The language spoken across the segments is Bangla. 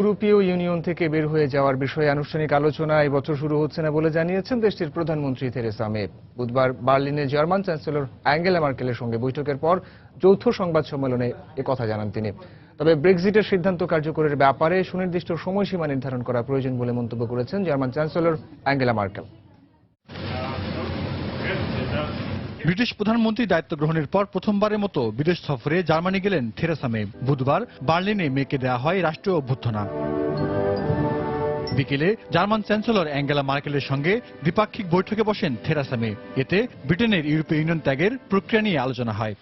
ইউরোপীয় ইউনিয়ন থেকে বের হয়ে যাওয়ার বিষয়ে আনুষ্ঠানিক আলোচনা এই বছর শুরু হচ্ছে না বলে জানিয়েছেন দেশটির প্রধানমন্ত্রী থেরেসা মে। বুধবার বার্লিনে জার্মান চ্যান্সেলর অ্যাঙ্গেলা মার্কেলের সঙ্গে বৈঠকের পর যৌথ সংবাদ সম্মেলনে কথা জানান তিনি। তবে ব্রেক্সিটের সিদ্ধান্ত কার্যকরের ব্যাপারে সুনির্দিষ্ট সময়সীমা নির্ধারণ করা প্রয়োজন বলে মন্তব্য করেছেন German chancellor Angela Merkel British প্রধানমন্ত্রী দায়িত্ব গ্রহণের পর প্রথমবারের মতো বিদেশ সফরে জার্মানি গেলেন থেরেসা মে। বুধবার বার্লিনে মেয়েকে দেওয়া হয় রাষ্ট্রীয় অভ্যর্থনা। বিকেলে জার্মান চ্যান্সেলর অ্যাঙ্গেলা মার্কেলের সঙ্গে দ্বিপাক্ষিক বৈঠকে বসেন থেরাসামে এতে ব্রিটেনের ইউরোপীয় ইউনিয়ন ত্যাগের প্রক্রিয়া নিয়ে আলোচনা হয়।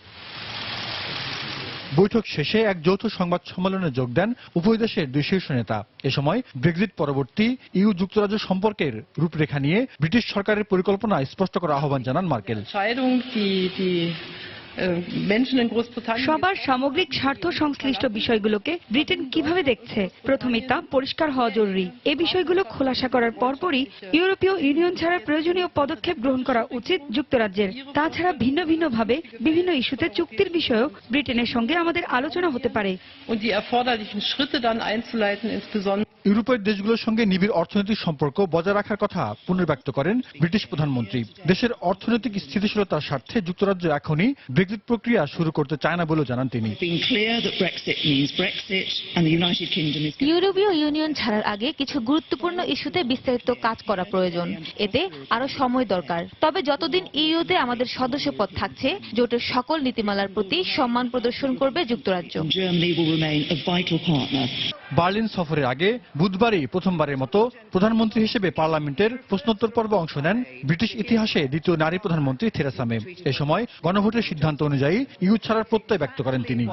বৈঠক শেষে এক যৌথ সংবাদ সম্মেলনে যোগ দেন উভয় দেশের দুই শীর্ষ নেতা। এ সময় ব্রেক্সিট পরবর্তী ইউ যুক্তরাজ্য সম্পর্কের রূপরেখা নিয়ে ব্রিটিশ সরকারের পরিকল্পনা স্পষ্ট করার আহ্বান জানান মার্কেল। সবার সামগ্রিক স্বার্থ সংশ্লিষ্ট বিষয়গুলোকে ব্রিটেন কীভাবে দেখছে? প্রথমে তা পরিষ্কার হওয়া জরুরি। এ বিষয়গুলো খোলাসা করার পরপরই ইউরোপীয় ইউনিয়ন ছাড়া প্রয়োজনীয় পদক্ষেপ গ্রহণ করা উচিত যুক্তরাজ্যের। তাছাড়া ভিন্ন ভিন্ন ভাবে বিভিন্ন ইস্যুতে চুক্তির বিষয়েও ব্রিটেনের সঙ্গে আমাদের আলোচনা হতে পারে। ইউরোপের দেশগুলোর সঙ্গে নিবিড় অর্থনৈতিক সম্পর্ক বজায় রাখার কথা পুনর্ব্যক্ত করেন ব্রিটিশ প্রধানমন্ত্রী। দেশের অর্থনৈতিক স্থিতিশীলতার স্বার্থে যুক্তরাজ্য এখনই ব্রেক্সিট প্রক্রিয়া শুরু করতে চায় না বলেও জানান তিনি। ইউরোপীয় ইউনিয়ন ছাড়ার আগে কিছু গুরুত্বপূর্ণ ইস্যুতে বিস্তারিত কাজ করা প্রয়োজন। এতে আরও সময় দরকার। তবে যতদিন ইউতে আমাদের সদস্যপদ থাকছে জোটের সকল নীতিমালার প্রতি সম্মান প্রদর্শন করবে যুক্তরাজ্য। বার্লিন সফরের আগে বুধবারই প্রথমবারের মতো প্রধানমন্ত্রী হিসেবে পার্লামেন্টের প্রশ্নোত্তর পর্বে অংশ নেন ব্রিটিশ ইতিহাসে দ্বিতীয় নারী প্রধানমন্ত্রী থেরেসা মে। এ সময় গণভোটের সিদ্ধান্ত অনুযায়ী ইউ ছাড়ার প্রত্যয় ব্যক্ত করেন তিনি।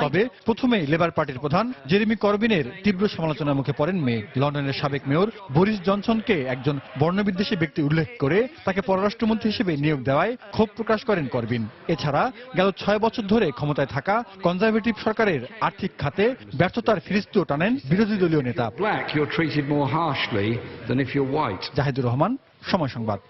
তবে প্রথমেই লেবার পার্টির প্রধান জেরেমি করবিনের তীব্র সমালোচনার মুখে পড়েন মে। লন্ডনের সাবেক মেয়র বরিস জনসনকে একজন বর্ণবিদ্বেষী ব্যক্তি উল্লেখ করে তাকে পররাষ্ট্রমন্ত্রী হিসেবে নিয়োগ দেওয়ায় ক্ষোভ প্রকাশ করেন করবিন। এছাড়া গেল ছয় বছর ধরে ক্ষমতায় থাকা কনজারভেটিভ সরকারের আর্থিক খাতে ব্যর্থতার ফিরিস্তিও টানেন বিরোধী দলীয় নেতা. জাহিদুর রহমান সময় সংবাদ